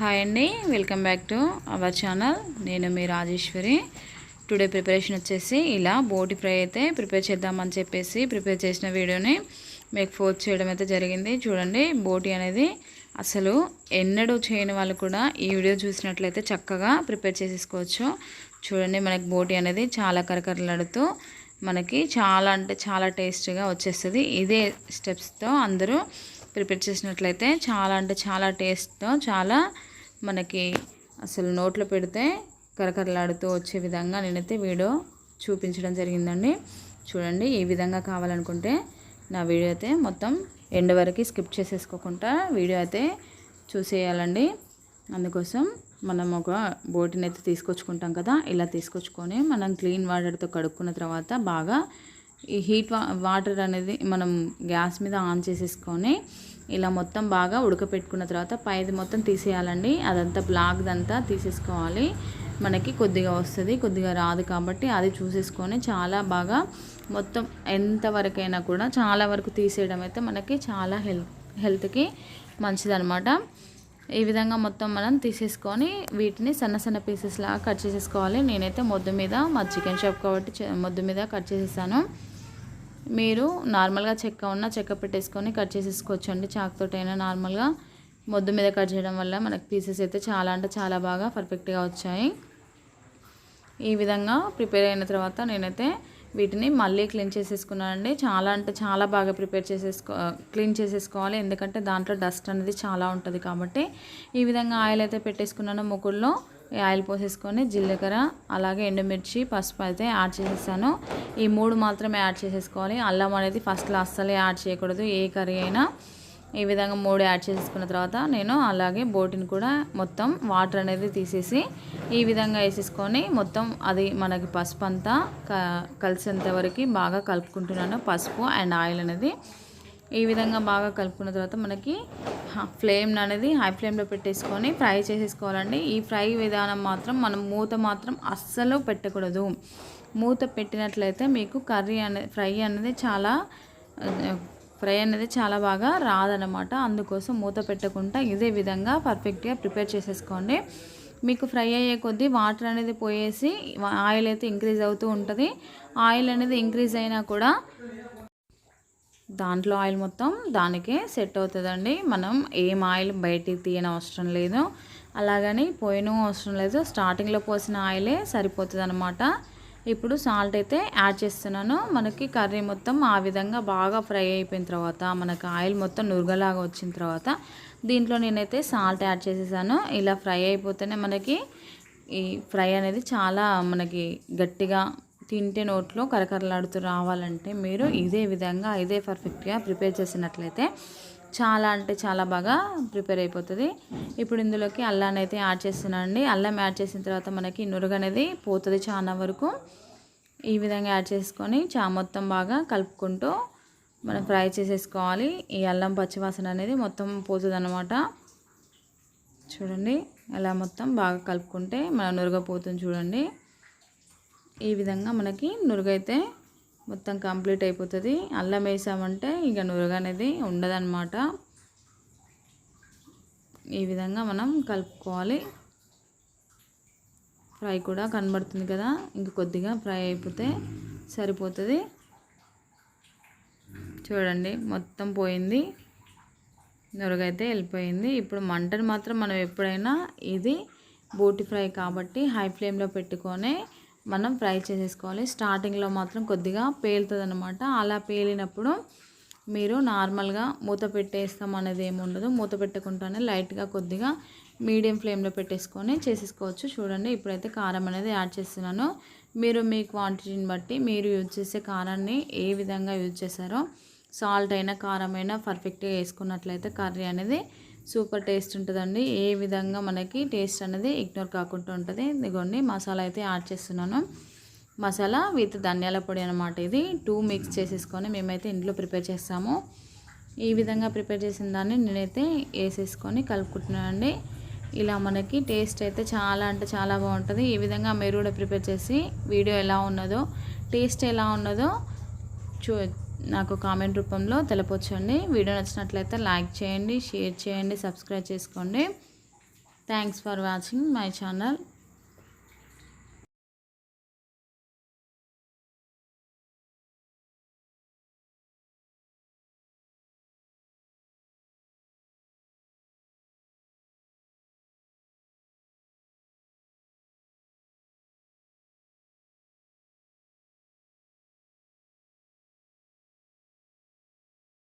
Hi అండి welcome back to our channel నేను మీ రాజేశ్వరి. టుడే ప్రిపరేషన్ వచ్చేసి ఇలా బోటి ఫ్రై అయితే ప్రిపేర్ చేద్దామని చెప్పేసి ప్రిపేర్ చేసిన వీడియోని మీకు ఫోర్త్ చేయడం అయితే జరిగింది. చూడండి బోటి అనేది అసలు ఎన్నడూ చేయని వాళ్ళు కూడా ఈ వీడియో చూసినట్లయితే చక్కగా ప్రిపేర్ చేసేసుకోవచ్చు. చూడండి మనకి బోటి అనేది చాలా కరకరలాడుతూ మనకి చాలా అంటే చాలా టేస్టీగా వచ్చేస్తుంది. ఇదే స్టెప్స్తో అందరూ ప్రిపేర్ చేసినట్లయితే చాలా అంటే చాలా టేస్ట్తో చాలా మనకి అసలు నోట్లో పెడితే కరకరలాడుతూ వచ్చే విధంగా నేనైతే వీడియో చూపించడం జరిగిందండి. చూడండి ఈ విధంగా కావాలనుకుంటే నా వీడియో అయితే మొత్తం ఎండ్ వరకు స్కిప్ చేసేసుకోకుండా వీడియో అయితే చూసేయాలండి. అందుకోసం మనం ఒక బోటిని అయితే తీసుకొచ్చుకుంటాం కదా ఇలా తీసుకొచ్చుకొని మనం క్లీన్ వాటర్తో కడుక్కున్న తర్వాత బాగా ఈ హీట్ వాటర్ అనేది మనం గ్యాస్ మీద ఆన్ చేసేసుకొని ఇలా మొత్తం బాగా ఉడకపెట్టుకున్న తర్వాత పైది మొత్తం తీసేయాలండి. అదంతా బ్లాక్దంతా తీసేసుకోవాలి. మనకి కొద్దిగా వస్తుంది కొద్దిగా రాదు కాబట్టి అది చూసేసుకొని చాలా బాగా మొత్తం ఎంతవరకైనా కూడా చాలా వరకు తీసేయడం అయితే మనకి చాలా హెల్త్ హెల్త్కి మంచిదనమాట ఈ విధంగా మొత్తం మనం తీసేసుకొని వీటిని సన్న సన్న పీసెస్ లాగా కట్ చేసేసుకోవాలి. నేనైతే మొద్దు మీద మా చికెన్ షాప్ కాబట్టి మొద్దు మీద కట్ చేసేసాను. మీరు నార్మల్గా చెక్క ఉన్న చెక్క పెట్టేసుకొని కట్ చేసేసుకోవచ్చు అండి చాకుతోటైనా నార్మల్గా మొద్దు మీద కట్ చేయడం వల్ల మనకు పీసెస్ అయితే చాలా అంటే చాలా బాగా పర్ఫెక్ట్గా వచ్చాయి. ఈ విధంగా ప్రిపేర్ అయిన తర్వాత నేనైతే వీటిని మళ్ళీ క్లీన్ చేసేసుకున్నానండి. చాలా అంటే చాలా బాగా ప్రిపేర్ చేసేసుకో క్లీన్ చేసేసుకోవాలి. ఎందుకంటే దాంట్లో డస్ట్ అనేది చాలా ఉంటుంది కాబట్టి ఈ విధంగా ఆయిల్ అయితే పెట్టేసుకున్నాను ముగ్గుల్లో. ఆయిల్ పోసేసుకొని జీలకర్ర అలాగే ఎండుమిర్చి పసుపు అయితే యాడ్ చేసేసాను. ఈ మూడు మాత్రమే యాడ్ చేసేసుకోవాలి. అల్లం అనేది ఫస్ట్లో అస్సలే యాడ్ చేయకూడదు ఏ కర్రీ అయినా. ఈ విధంగా మూడు యాడ్ చేసేసుకున్న తర్వాత నేను అలాగే బోటిని కూడా మొత్తం వాటర్ అనేది తీసేసి ఈ విధంగా వేసేసుకొని మొత్తం అది మనకి పసుపు అంతా కలిసేంత వరకు బాగా కలుపుకుంటున్నాను పసుపు అండ్ ఆయిల్ అనేది. ఈ విధంగా బాగా కలుపుకున్న తర్వాత మనకి ఫ్లేమ్ అనేది హై ఫ్లేమ్లో పెట్టేసుకొని ఫ్రై చేసేసుకోవాలండి. ఈ ఫ్రై విధానం మాత్రం మనం మూత మాత్రం అస్సలు పెట్టకూడదు. మూత పెట్టినట్లయితే మీకు కర్రీ అనేది ఫ్రై అనేది చాలా ఫ్రై అనేది చాలా బాగా రాదనమాట అందుకోసం మూత పెట్టకుండా ఇదే విధంగా పర్ఫెక్ట్గా ప్రిపేర్ చేసేసుకోండి. మీకు ఫ్రై అయ్యే కొద్దీ వాటర్ అనేది పోయేసి ఆయిల్ అయితే ఇంక్రీజ్ అవుతూ ఉంటుంది. ఆయిల్ అనేది ఇంక్రీజ్ అయినా కూడా దాంట్లో ఆయిల్ మొత్తం దానికే సెట్ అవుతుందండి. మనం ఏం ఆయిల్ బయటికి తీయని అవసరం లేదు. అలాగని పోయిన అవసరం లేదు. స్టార్టింగ్లో పోసిన ఆయిలే సరిపోతుంది అనమాట ఇప్పుడు సాల్ట్ అయితే యాడ్ చేస్తున్నాను. మనకి కర్రీ మొత్తం ఆ విధంగా బాగా ఫ్రై అయిపోయిన తర్వాత మనకు ఆయిల్ మొత్తం నురగలాగా వచ్చిన తర్వాత దీంట్లో నేనైతే సాల్ట్ యాడ్ చేసేసాను. ఇలా ఫ్రై అయిపోతేనే మనకి ఈ ఫ్రై అనేది చాలా మనకి గట్టిగా తింటే నోట్లో కరకరలాడుతూ రావాలంటే మీరు ఇదే విధంగా ఇదే పర్ఫెక్ట్గా ప్రిపేర్ చేసినట్లయితే చాలా అంటే చాలా బాగా ప్రిపేర్ అయిపోతుంది. ఇప్పుడు ఇందులోకి అల్లాన్ని అయితే యాడ్ చేస్తున్నానండి. అల్లం యాడ్ చేసిన తర్వాత మనకి నురుగు అనేది పోతుంది చాలా వరకు. ఈ విధంగా యాడ్ చేసుకొని చా మొత్తం బాగా కలుపుకుంటూ మనం ఫ్రై చేసేసుకోవాలి. ఈ అల్లం పచ్చివాసన అనేది మొత్తం పోతుందన్నమాట. చూడండి అలా మొత్తం బాగా కలుపుకుంటే మన నురగపోతుంది చూడండి. ఈ విధంగా మనకి నురుగైతే మొత్తం కంప్లీట్ అయిపోతుంది. అల్లం వేసామంటే ఇక నురుగు అనేది ఉండదన్నమాట. ఈ విధంగా మనం కలుపుకోవాలి. ఫ్రై కూడా కనబడుతుంది కదా ఇంక కొద్దిగా ఫ్రై అయిపోతే సరిపోతుంది. చూడండి మొత్తం పోయింది. నురగైతే వెళ్ళిపోయింది. ఇప్పుడు మంటను మాత్రం మనం ఎప్పుడైనా ఇది బోటి ఫ్రై కాబట్టి హై ఫ్లేమ్లో పెట్టుకొని మనం ఫ్రై చేసేసుకోవాలి. స్టార్టింగ్లో మాత్రం కొద్దిగా పేలుతుంది అనమాట అలా పేలినప్పుడు మీరు నార్మల్గా మూత పెట్టేస్తాం అనేది ఏమి ఉండదు. మూత పెట్టకుండానే లైట్గా కొద్దిగా మీడియం ఫ్లేమ్లో పెట్టేసుకొని చేసేసుకోవచ్చు. చూడండి ఇప్పుడైతే కారం అనేది యాడ్ చేస్తున్నాను. మీరు మీ క్వాంటిటీని బట్టి మీరు యూజ్ చేసే కారాన్ని ఏ విధంగా యూజ్ చేశారో సాల్ట్ అయినా కారం అయినా పర్ఫెక్ట్గా వేసుకున్నట్లయితే కర్రీ అనేది సూపర్ టేస్ట్ ఉంటుందండి. ఏ విధంగా మనకి టేస్ట్ అనేది ఇగ్నోర్ కాకుండా ఉంటుంది. ఇదిగోండి మసాలా అయితే యాడ్ చేస్తున్నాను. మసాలా విత్ ధనియాల పొడి అనమాట ఇది. టూ మిక్స్ చేసేసుకొని మేమైతే ఇంట్లో ప్రిపేర్ చేస్తాము. ఈ విధంగా ప్రిపేర్ చేసిన దాన్ని నేనైతే వేసేసుకొని కలుపుకుంటున్నానండి. ఇలా మనకి టేస్ట్ అయితే చాలా అంటే చాలా బాగుంటుంది. ఈ విధంగా మీరు కూడా ప్రిపేర్ చేసి వీడియో ఎలా ఉన్నదో టేస్ట్ ఎలా ఉన్నదో చూ నాకు కామెంట్ రూపంలో తెలపొచ్చండి. వీడియో నచ్చినట్లయితే లైక్ చేయండి షేర్ చేయండి సబ్స్క్రైబ్ చేసుకోండి. Thanks for watching my channel.